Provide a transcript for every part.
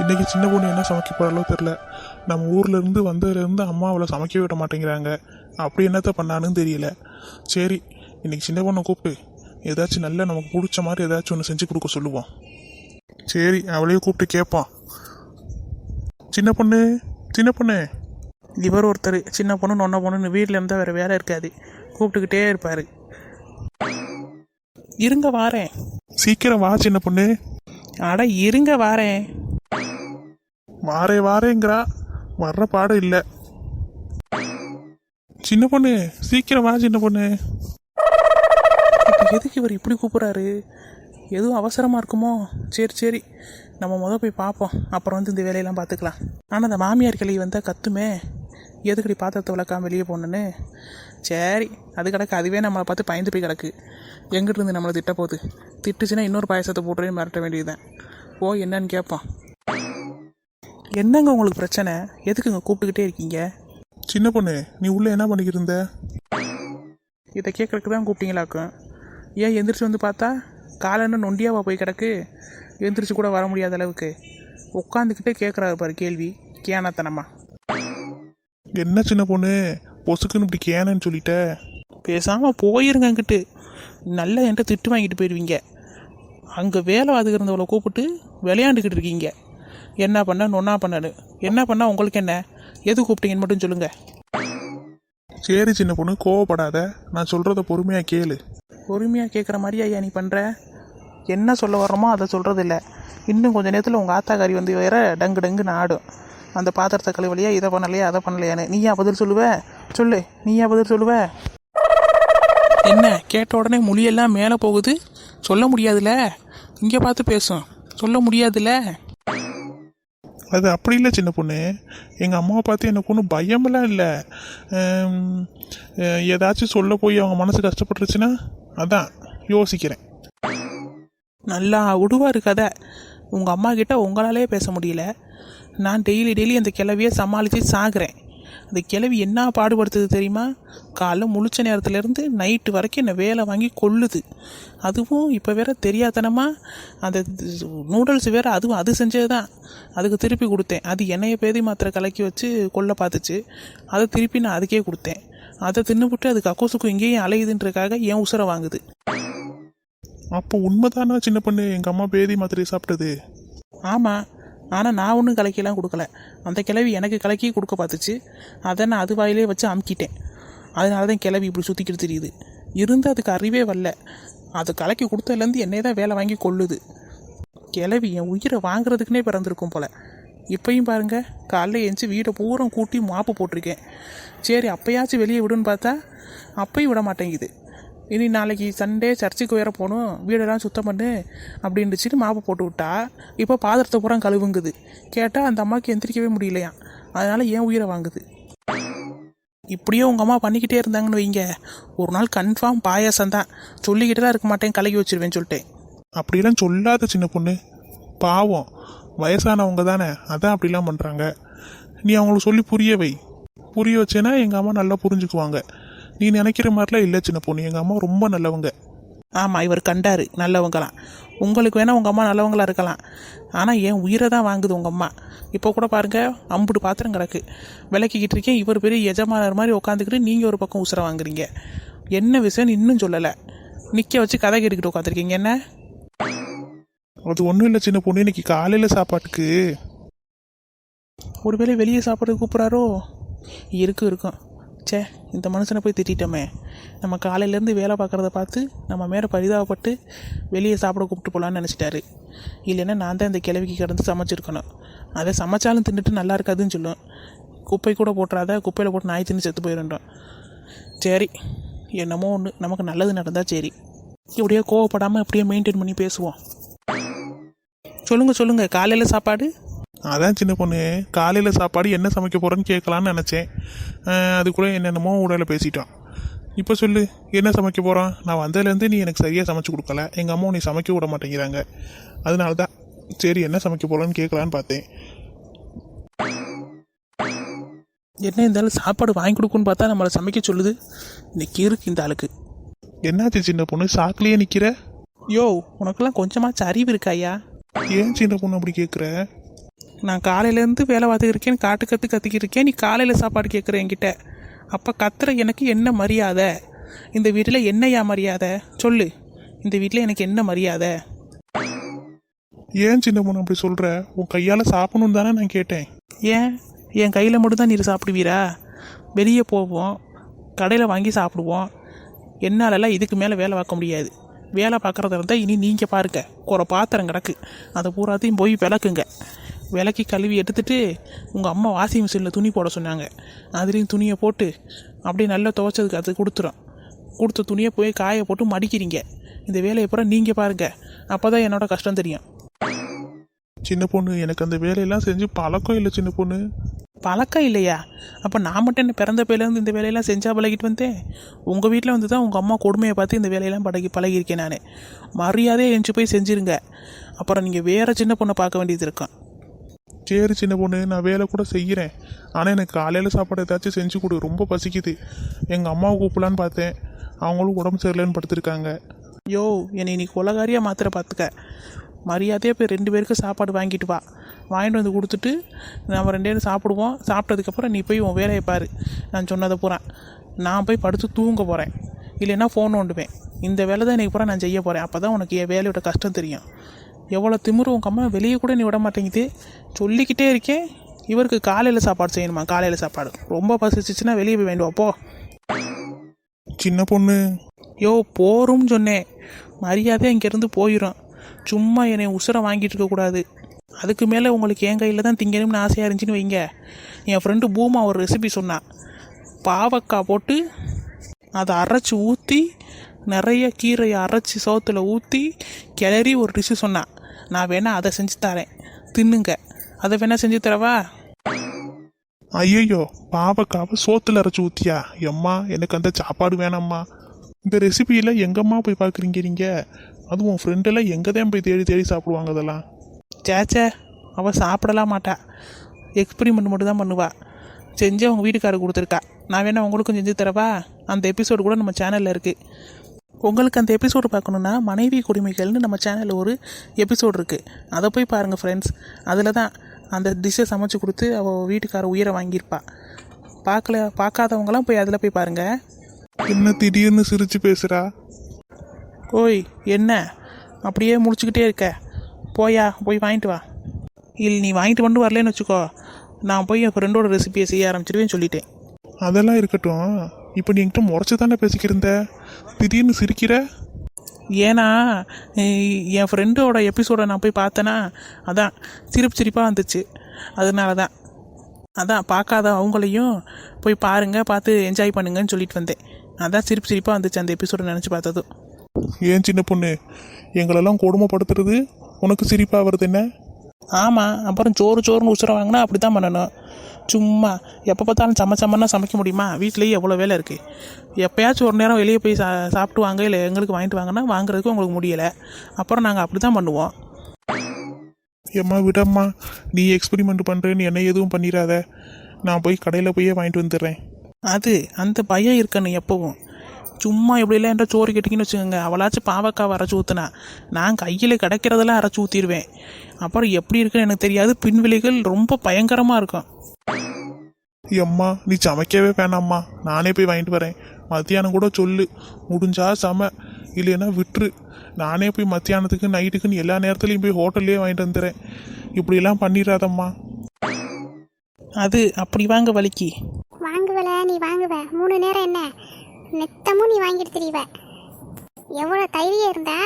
இன்னைக்கு சின்ன பொண்ணு என்ன சமைக்க போகிறாலோ தெரில நம்ம ஊர்ல இருந்து வந்ததுலேருந்து அம்மா அவளை சமைக்க விட மாட்டேங்கிறாங்க. அப்படி என்னத்த பண்ணான்னு தெரியல. சரி இன்னைக்கு சின்ன பொண்ணை கூப்பிட்டு ஏதாச்சும் நல்ல நமக்கு பிடிச்ச மாதிரி ஏதாச்சும் ஒன்று செஞ்சு கொடுக்க சொல்லுவோம். சரி அவளையும் கூப்பிட்டு கேட்பான் சின்ன பொண்ணு சின்ன பொண்ணு. இவர் ஒருத்தர் சின்ன பொண்ணு நொன்ன பொண்ணுன்னு வீட்டில் இருந்தால் வேறு வேலை இருக்காது. கூப்பிட்டுக்கிட்டே இருப்பார். இருங்க வாரேன். சீக்கிரம் வா சின்ன பொண்ணு. அட இருங்க வாரேன். வாரே வாரேங்கிறா. வர்ற பாடம் இல்லை. சின்ன பொண்ணு சீக்கிரம் வா சின்ன பொண்ணு. இப்போ எதுக்கு இவர் இப்படி கூப்பிட்றாரு? எதுவும் அவசரமாக இருக்குமோ? சரி சரி. நம்ம முதல் போய் பார்ப்போம் அப்புறம் வந்து இந்த வேலையெல்லாம் பார்த்துக்கலாம் ஆனால் அந்த மாமியார் கிளி வந்தால் கத்துமே. எதுக்கடி பாத்திரத்தை விளக்காம வெளியே போகணுன்னு சரி அது கிடக்கு. அதுவே நம்மளை பார்த்து பயந்து போய் கிடக்கு. எங்கிட்டிருந்து நம்மளை திட்ட போகுது? திட்டுச்சுன்னா இன்னொரு பாயசத்தை போட்டுறேன்னு மிரட்ட வேண்டியதுதான். ஓ என்னன்னு கேட்போம். என்னங்க உங்களுக்கு பிரச்சனை? எதுக்குங்க கூப்பிட்டுக்கிட்டே இருக்கீங்க? சின்ன பொண்ணு நீ உள்ள என்ன பண்ணிக்கிட்டு இருந்த? இதை கேட்கறதுக்கு தான் கூப்பிட்டீங்களாக்கும் ஏன் எந்திரிச்சு வந்து பார்த்தா காலன்னு நொண்டியாவா போய் கிடக்கு? எந்திரிச்சு கூட வர முடியாத அளவுக்கு. உட்காந்துக்கிட்டே கேட்குறாரு பாரு கேள்வி. கேனத்தனமா. என்ன சின்ன பொண்ணு? பொசுக்குன்னு இப்படி கேனன்னு சொல்லிட்ட? பேசாமல் போயிருங்க அங்கிட்டு. நல்லா என்கிட்ட திட்டு வாங்கிட்டு போயிடுவீங்க அங்கே வேலை இருந்தவளை கூப்பிட்டு விளையாண்டுக்கிட்டு இருக்கீங்க. என்ன பண்ண நொன்னா பண்ணனு. என்ன பண்ணால் உங்களுக்கு என்ன? எது கூப்பிட்டீங்கன்னு மட்டும் சொல்லுங்கள் சரி சின்ன பொண்ணு கோவப்படாத. நான் சொல்றத பொறுமையா கேளு. பொறுமையாக கேட்குற மாதிரியா ஐயா நீ பண்ணுற என்ன சொல்ல வர்றோமோ அதை சொல்கிறது இல்லை இன்னும் கொஞ்ச நேரத்தில் உங்கள் ஆத்தாக்காரி வந்து வேற டங்கு டங்குன்னு ஆடும். அந்த பாத்திரத்தை கழுவலையா இதை பண்ணலையா அதை பண்ணலையான்னு. நீயா பதில் சொல்லுவ? சொல்லு. நீயா பதில் சொல்லுவ? என்ன? கேட்ட உடனே மொழியெல்லாம் மேலே போகுது? சொல்ல முடியாதுல்ல இங்கே பார்த்து பேசும். சொல்ல முடியாதுல்ல அது அப்படி இல்லை சின்ன பொண்ணு. எங்கள் அம்மாவை பார்த்து எனக்கு ஒன்றும் பயமெல்லாம் இல்லை. ஏதாச்சும் சொல்ல போய் அவங்க மனசு கஷ்டப்பட்டுருச்சுன்னா அதான் யோசிக்கிறேன். நல்லா விடுவாரு கதை. உங்கள் அம்மா கிட்ட உங்களாலே பேச முடியல. நான் டெய்லி டெய்லி அந்த கிளவியை சமாளித்து சாகுறேன். அந்த கிளவி என்ன பாடுபடுத்துது தெரியுமா? காலைல முழிச்ச நேரத்துலேருந்து நைட்டு வரைக்கும் என்னை வேலை வாங்கி கொள்ளுது அதுவும் இப்போ வேற தெரியாதனமா? அந்த நூடுல்ஸ் வேற அதுவும் அது செஞ்சது தான் அதுக்கு திருப்பி கொடுத்தேன். அது எண்ணெயை பேதி மாத்திரை கலக்கி வச்சு கொல்ல பார்த்துச்சு. அதை திருப்பி நான் அதுக்கே கொடுத்தேன். அதை தின்னுபிட்டு அது கக்கோசுக்கும் இங்கேயும் அலையுதுன்றதுக்காக என் உசுரை வாங்குது. அப்போ உண்மைதானா சின்ன பொண்ணு? எங்கள் அம்மா பேதி மாத்திரை சாப்பிட்டது. ஆமாம் ஆனால் நான் ஒன்றும் கலக்கிலாம் கொடுக்கல. அந்த கிளவி எனக்கு கலக்கி கொடுக்க பார்த்துச்சு. அதை நான் அது வாயிலே வச்சு அமுக்கிட்டேன். அதனால தான் கிளவி இப்படி சுற்றிக்கிட்டு தெரியுது. இருந்து அதுக்கு அறிவே வரல. அது கலக்கி கொடுத்ததுலேருந்து என்னை தான் வேலை வாங்கி கொள்ளுது. கிளவி என் உயிரை வாங்குறதுக்குனே பிறந்திருக்கும் போல. இப்பையும் பாருங்க காலைல எழுந்துச்சி வீடை பூரம் கூட்டி மாப்பு போட்டிருக்கேன். சரி அப்பயாச்சும் வெளியே விடுன்னு பார்த்தா அப்பையும் விட மாட்டேங்குது. இனி நாளைக்கு சண்டே சர்ச்சுக்கு வேற போகணும் வீடெல்லாம் சுத்தம் பண்ணு அப்படின்னுச்சிட்டு மாப்பு போட்டு விட்டா இப்போ பாத்திரத்தை பூரா கழுவுங்குது. கேட்டால் அந்த அம்மாவுக்கு எந்திரிக்கவே முடியலையாம் அதனால் ஏன் உயிரை வாங்குது? இப்படியே உங்கள் அம்மா பண்ணிக்கிட்டே இருந்தாங்கன்னு வைங்க. ஒரு நாள் கன்ஃபார்ம் பாயாசம் தான் சொல்லிக்கிட்டு தான் இருக்க மாட்டேன் கலகி வச்சிருவேன்னு சொல்லிட்டேன். அப்படிலாம் சொல்லாத சின்ன பொண்ணு. பாவம். வயசானவங்க தானே அதான் அப்படிலாம் பண்ணுறாங்க நீ அவங்களுக்கு சொல்லி புரிய வை. புரிய வச்சேன்னா எங்கள் அம்மா நல்லா புரிஞ்சுக்குவாங்க. நீ நினைக்கிற மாதிரிலாம் இல்லை சின்ன பொண்ணு. எங்கள் அம்மா ரொம்ப நல்லவங்க. ஆமாம் இவர் கண்டாரு. நல்லவங்களாம். உங்களுக்கு வேணால் உங்கள் அம்மா நல்லவங்களா இருக்கலாம். ஆனால் என் உயிரை தான் வாங்குது உங்கள் அம்மா. இப்போ கூட பாருங்க அம்புட்டு பாத்திரம் கிடக்கு. விளக்கிக்கிட்டு இருக்கேன். இவர் பெரிய எஜமானர் மாதிரி உட்காந்துக்கிட்டு நீங்கள் ஒரு பக்கம் உசுரை வாங்குறீங்க. என்ன விஷயம்னு இன்னும் சொல்லலை. நிற்க வச்சு கதை கேட்டுக்கிட்டு உட்காந்துருக்கீங்க என்ன? அது ஒன்றும் இல்லை சின்ன பொண்ணு. இன்னைக்கு காலையில் சாப்பாட்டுக்கு. ஒருவேளை வெளியே சாப்பாடு கூப்பிட்றாரோ? இருக்கும் இருக்கும். ச்சே இந்த மனுஷனை போய் திட்டிட்டோமே. நம்ம காலையிலேருந்து வேலை பார்க்குறத பார்த்து நம்ம மேலே பரிதாபப்பட்டு வெளியே சாப்பிட கூப்பிட்டு போகலான்னு நினச்சிட்டாரு. இல்லைன்னா நான் தான் இந்த கிழவிக்கு கிடந்து சமைச்சிருக்கணும். அதை சமைச்சாலும் தின்னுட்டு நல்லா இருக்காதுன்னு சொல்லும். குப்பை கூட போட்டுறாத குப்பையில் போட்டு நாய் தின்னு செத்து போயிடணும் சரி என்னமோ ஒன்று நமக்கு நல்லது நடந்தால் சரி. இப்படியே கோவப்படாமல் அப்படியே மெயின்டைன் பண்ணி பேசுவோம். சொல்லுங்கள் சொல்லுங்கள் காலையில் சாப்பாடு? அதான் சின்ன பொண்ணு காலையில் சாப்பாடு என்ன சமைக்க போகிறேன்னு கேட்கலான்னு நினச்சேன். அதுக்குள்ளே என்னென்னமோ உடலை பேசிட்டான். இப்போ சொல்லு என்ன சமைக்க போகிறான் நான் வந்ததுலேருந்து நீ எனக்கு சரியாக சமைச்சு கொடுக்கல. எங்கள் அம்மா நீ சமைக்க விட மாட்டேங்கிறாங்க. அதனால தான் சரி என்ன சமைக்க போகிறேன்னு கேட்கலான்னு பார்த்தேன். என்ன இருந்தாலும் சாப்பாடு வாங்கி கொடுக்குன்னு பார்த்தா நம்மளை சமைக்க சொல்லுது. இன்னைக்கு இருக்கு இந்த ஆளுக்கு. என்னாச்சு சின்ன பொண்ணு? சாக்குலேயே நிற்கிற யோ உனக்கெல்லாம் கொஞ்சமாச்சும் அறிவு இருக்காயா ஏன் சின்ன பொண்ணு அப்படி கேட்குற நான் காலையிலேருந்து வேலை பார்த்துக்கிட்டு இருக்கேன் காட்டு கற்று கத்திக்கிட்டு இருக்கேன் நீ காலையில் சாப்பாடு கேட்குற என்கிட்ட. அப்போ கத்துற எனக்கு என்ன மரியாதை? இந்த வீட்டில் என்னையா மரியாதை? சொல்லு. இந்த வீட்டில் எனக்கு என்ன மரியாதை? ஏன் சின்ன பொண்ணு அப்படி சொல்ற? உன் கையால சாப்பிடணும் தானே நான் கேட்டேன். ஏன்? என் கையில் மட்டும்தான் நீர் சாப்பிடுவீரா? வெளியே போவோம். கடையில் வாங்கி சாப்பிடுவோம். என்னாலலாம் இதுக்கு மேலே வேலை பார்க்க முடியாது. வேலை பார்க்குறதா இருந்தால் இனி நீங்கள் பாருங்க. ஒரு பாத்திரம் கிடக்கு. அதை பூராத்தையும் போய் விளக்குங்க. விளக்கி கழுவி எடுத்துட்டு உங்கள் அம்மா வாஷிங் மிஷினில் துணி போட சொன்னாங்க. அதுலேயும் துணியை போட்டு அப்படியே நல்லா துவைச்சதுக்கு அது கொடுத்துரும். கொடுத்த துணியை போய் காய போட்டு மடிக்கிறீங்க. இந்த வேலையை பூரா நீங்கள் பாருங்கள் அப்போ தான் என்னோட கஷ்டம் தெரியும். சின்ன பொண்ணு எனக்கு அந்த வேலையெல்லாம் செஞ்சு பழக்கம் இல்லை சின்ன பொண்ணு. பழக்கம் இல்லையா? அப்போ நான் மட்டும் என்ன பிறந்த பேர்லேருந்து இந்த வேலையெல்லாம் செஞ்சா பழகிட்டு வந்தேன்? உங்கள் வீட்டில் வந்து தான் உங்கள் அம்மா கொடுமையை பார்த்து இந்த வேலையெல்லாம் பழகி பழகியிருக்கேன் நான். மரியாதையாக எழுந்து போய் செஞ்சிருங்க. அப்புறம் நீங்கள் வேறு சின்ன பொண்ணை பார்க்க வேண்டியது இருக்கும். சரி சின்ன பொண்ணு நான் வேலை கூட செய்கிறேன் ஆனால் எனக்கு காலையில் சாப்பாடு ஏதாச்சும் செஞ்சு கொடு. ரொம்ப பசிக்குது. எங்கள் அம்மாவை கூப்பிடலான்னு பார்த்தேன். அவங்களும் உடம்பு சரியில்லைன்னு படுத்திருக்காங்க. யோ என்னை நீ கொலகாரியாக மாத்திர பார்த்துக்க மரியாதையாக போய் ரெண்டு பேருக்கு சாப்பாடு வாங்கிட்டு வா. வாங்கிட்டு வந்து கொடுத்துட்டு நம்ம ரெண்டு பேரும் சாப்பிடுவோம். சாப்பிட்டதுக்கப்புறம் நீ போய் உன் வேலையை பாரு. நான் சொன்னதை பூரா. நான் போய் படுத்து தூங்க போகிறேன் இல்லைன்னா ஃபோன் ஒண்டுவேன் இந்த வேலை தான் இன்றைக்கி பூரா நான் செய்ய போகிறேன் அப்போ தான் உனக்கு என் வேலையோட கஷ்டம் தெரியும். எவ்வளோ திமிரு உங்கள் அம்மா வெளியே கூட நீ விட மாட்டேங்குது சொல்லிக்கிட்டே இருக்கேன் இவருக்கு காலையில் சாப்பாடு செய்யணுமா? காலையில் சாப்பாடு. ரொம்ப பசிச்சிச்சுன்னா வெளியே போய் வேண்டுவா போ. சின்ன பொண்ணு. யோ போரும் சொன்னேன். மரியாதை இங்கேருந்து போயிடும் சும்மா என்னை உசுரை வாங்கிட்டு இருக்கக்கூடாது அதுக்கு மேலே உங்களுக்கு என் கையில் தான் திங்கணும்னு ஆசையாக இருந்துச்சுன்னு வைங்க. என் ஃப்ரெண்டு பூமா ஒரு ரெசிபி சொன்னான் பாவக்காய் போட்டு அதை அரைச்சி ஊற்றி நிறைய கீரையை அரைச்சி சோத்தில் ஊற்றி கிளறி ஒரு டிஷ்ஷு சொன்னான் நான் வேணால் அதை செஞ்சு தரேன். தின்னுங்க. அதை வேணால் செஞ்சு தரவா? ஐயையோ பாவக்காவை சோத்துல அரைச்சி ஊத்தியா? எம்மா எனக்கு அந்த சாப்பாடு வேணாம்மா. இந்த ரெசிபியில் எங்கம்மா போய் பார்க்குறீங்க நீங்கள் அதுவும் உன் ஃப்ரெண்டெல்லாம் எங்கே தான் போய் தேடி தேடி சாப்பிடுவாங்க அதெல்லாம்? சேச்சே அவள் சாப்பிடலாம் மாட்டா. எக்ஸ்பெரிமெண்ட் மட்டும் தான் பண்ணுவா. செஞ்சு அவங்க வீட்டுக்காரர் கொடுத்துருக்கா. நான் வேணா உங்களுக்கும் செஞ்சு தரவா? அந்த எபிசோடு கூட நம்ம சேனலில் இருக்குது உங்களுக்கு அந்த எபிசோடு பார்க்கணுன்னா மனைவி குடிமைகள்னு நம்ம சேனலில் ஒரு எபிசோடு இருக்குது அதை போய் பாருங்கள் ஃப்ரெண்ட்ஸ் அதில் தான் அந்த டிஷ்ஷை சமைச்சு கொடுத்து அவள் வீட்டுக்கார உயிரை வாங்கியிருப்பா. பார்க்கல பார்க்காதவங்களாம் போய் அதில் போய் பாருங்கள் என்ன திடீர்னு சிரிச்சு பேசுகிறா ஓய் என்ன? அப்படியே முடிச்சுக்கிட்டே இருக்க. போயா போய் வாங்கிட்டு வா. இல்லை நீ வாங்கிட்டு வந்து வரலன்னு வச்சுக்கோ. நான் போய் என் ஃப்ரெண்டோட ரெசிபியை செய்ய ஆரம்பிச்சிடுவேன்னு சொல்லிட்டேன். அதெல்லாம் இருக்கட்டும். இப்போ நீ என்கிட்ட முறைச்சி தானே பேசிக்கிருந்த திடீர்னு சிரிக்கிற? ஏன்னா என் ஃப்ரெண்டோட எபிசோடை நான் போய் பார்த்தேன்னா அதான் சிரிப்பு சிரிப்பாக வந்துச்சு. அதனால தான் அதான் பார்க்காத அவங்களையும் போய் பாருங்க பார்த்து என்ஜாய் பண்ணுங்கன்னு சொல்லிட்டு வந்தேன். அதான் சிரிப்பு சிரிப்பாக வந்துச்சு அந்த எபிசோடை நினச்சி பார்த்ததும். ஏன் சின்ன பொண்ணு? எங்களெல்லாம் கொடுமைப்படுத்துறது? உனக்கு சிரிப்பாக வருது என்ன? ஆமாம் அப்புறம் சோறு சோறுன்னு உசுர வாங்கினா அப்படி தான் பண்ணணும். சும்மா எப்போ பார்த்தாலும் சம சமன்னா சமைக்க முடியுமா? வீட்லேயே எவ்வளோ வேலை இருக்குது எப்போயாச்சும் ஒரு நேரம் வெளியே போய் சா சாப்பிட்டு வாங்க இல்லை எங்களுக்கு வாங்கிட்டு வாங்கன்னா வாங்குறதுக்கு உங்களுக்கு முடியலை. அப்புறம் நாங்கள் அப்படி தான் பண்ணுவோம். ஏம்மா விடம்மா. நீ எக்ஸ்பெரிமெண்ட் பண்ணுறேன்னு என்ன எதுவும் பண்ணிடாத. நான் போய் கடையில் போயே வாங்கிட்டு வந்துடுறேன். அது அந்த பயம் இருக்கணும் எப்பவும். சும்மா எப்படிலாம் என்ற சோறு கேட்டிங்கன்னு வச்சுக்கோங்க. அவளாச்சும் பாவக்காய் அரைச்சி ஊற்றுனா நான் கையில் கிடைக்கிறதெல்லாம் அரைச்சி ஊற்றிடுவேன் அப்புறம் எப்படி இருக்குன்னு எனக்கு தெரியாது. பின்விளைகள் ரொம்ப பயங்கரமாக இருக்கும். எம்மா நீ சமைக்கவே வேணாம்மா. நானே போய் வாங்கிட்டு வரேன். மத்தியானம் கூட சொல்லு. முடிஞ்சா சம. இல்லைன்னா விட்டுரு. நானே போய் மத்தியானத்துக்கு நைட்டுக்குன்னு எல்லா நேரத்துலையும் போய் ஹோட்டல்லே வாங்கிட்டு வந்துடுறேன். இப்படியெல்லாம் பண்ணிடாதம்மா. அது அப்படி வாங்க வலிக்கு. வாங்குவல நீ வாங்குவ. மூணு நேரம் என்ன? நெத்தமும் நீ வாங்கிட்டு தெரியவ எவ்வளோ தைரியம் இருந்தா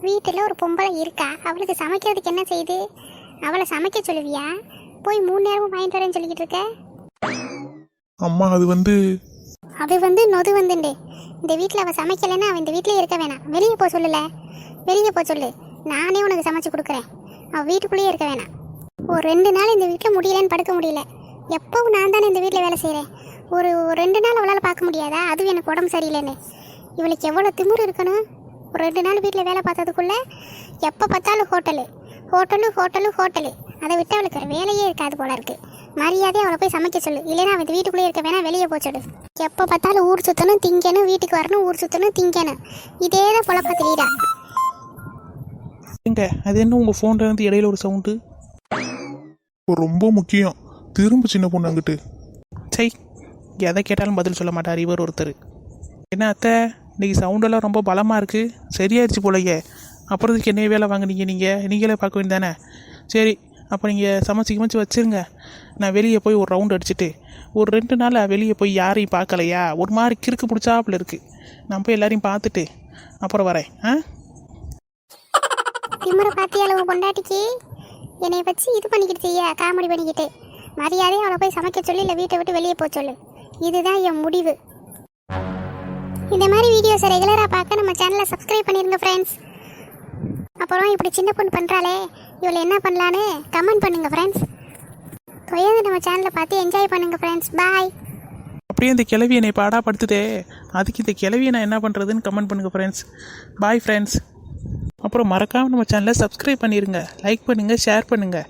வீட்டில் ஒரு பொம்பளை இருக்கா? அவளுக்கு சமைக்கிறதுக்கு என்ன செய்யுது அவளை சமைக்க சொல்லுவியா? போய் மூணு நேரமும் வாங்கிட்டு வரேன்னு சொல்லிக்கிட்டு இருக்க? அம்மா அது வந்து அது வந்து நொது வந்துண்டு. இந்த வீட்டில் அவள் சமைக்கலைன்னா அவள் இந்த வீட்டிலே இருக்க வேணாம். வெளியே போக சொல்லல. வெளியே போக சொல்லு. நானே உனக்கு சமைச்சு கொடுக்குறேன். அவள் வீட்டுக்குள்ளேயே இருக்க வேணாம். ஒரு ரெண்டு நாள் இந்த வீட்டில் முடியலன்னு படுக்க முடியல. எப்பவும் நான் தானே இந்த வீட்டில் வேலை செய்கிறேன் ஒரு ஒரு ரெண்டு நாள் அவளால் பார்க்க முடியாதா? அதுவும் எனக்கு உடம்பு சரியில்லைன்னு. இவளுக்கு எவ்வளோ திமிரு இருக்கணும்? ஒரு ரெண்டு நாள் வீட்டில் வேலை பார்த்ததுக்குள்ளே எப்போ பார்த்தாலும் ஹோட்டலு. Hotel hotel hotel. அதை விட்டு அவளுக்கு வேலையே இருக்காது போல இருக்கு. மரியாதையை அவளை போய் சமைக்க சொல்லு. இல்லைன்னா அவன் வீட்டுக்குள்ளேயே இருக்க வேணா வெளியே போச்சுடு எப்போ பார்த்தாலும் ஊர் சுற்றணும் திங்கணும் வீட்டுக்கு வரணும் ஊர் சுற்றணும் திங்கணும். இதே தான் பொழப்பா தெரியுதா? எங்க அது என்ன உங்கள் ஃபோன்லேருந்து இடையில ஒரு சவுண்டு ரொம்ப முக்கியம். திரும்ப சின்ன பொண்ணு அங்கிட்டு. எதை கேட்டாலும் பதில் சொல்ல மாட்டார். இவர் ஒருத்தர். என்ன அத்தை? இன்னைக்கு சவுண்டெல்லாம் ரொம்ப பலமாக இருக்குது சரியாயிருச்சு போலையே. அப்புறத்துக்கு என்ன வேலை வாங்குனீங்க நீங்கள் நீங்களே பார்க்க வேண்டியதானே? சரி அப்போ நீங்கள் சமைச்சு கிமைச்சு வச்சுருங்க. நான் வெளியே போய் ஒரு ரவுண்ட் அடிச்சுட்டு ஒரு ரெண்டு நாள் வெளியே போய் யாரையும் பார்க்கலையா? ஒரு மாதிரி கிறுக்கு பிடிச்சாப்புல இருக்குது நான் போய் எல்லாரையும் பார்த்துட்டு அப்புறம் வரேன். ஆ? திமுறை உன் பொண்டாட்டிக்கு? என்னை வச்சு இது பண்ணிக்கிட்டு செய்ய காமெடி பண்ணிக்கிட்டு. மரியாதையை அவளை போய் சமைக்க சொல்லி இல்லை வீட்டை விட்டு வெளியே போக சொல்லு. இதுதான் என் முடிவு. இந்த மாதிரி வீடியோஸை ரெகுலராக பார்க்க நம்ம சேனலை சப்ஸ்கிரைப் பண்ணிருங்க ஃப்ரெண்ட்ஸ் அப்புறம் இப்படி சின்ன பொண்ணு பண்ணுறாளே இவளை என்ன பண்ணலான்னு கமெண்ட் பண்ணுங்க ஃப்ரெண்ட்ஸ் தொடர்ந்து நம்ம சேனலை பார்த்து என்ஜாய் பண்ணுங்க ஃப்ரெண்ட்ஸ் பாய் அப்படியே இந்த கிளவி என்னை பாடாப்படுத்துதே. அதுக்கு இந்த கிளவியை நான் என்ன பண்ணுறதுன்னு கமெண்ட் பண்ணுங்கள் ஃப்ரெண்ட்ஸ் பாய் ஃப்ரெண்ட்ஸ் அப்புறம் மறக்காமல் நம்ம சேனலை சப்ஸ்கிரைப் பண்ணிடுங்க லைக் பண்ணுங்கள் ஷேர் பண்ணுங்கள்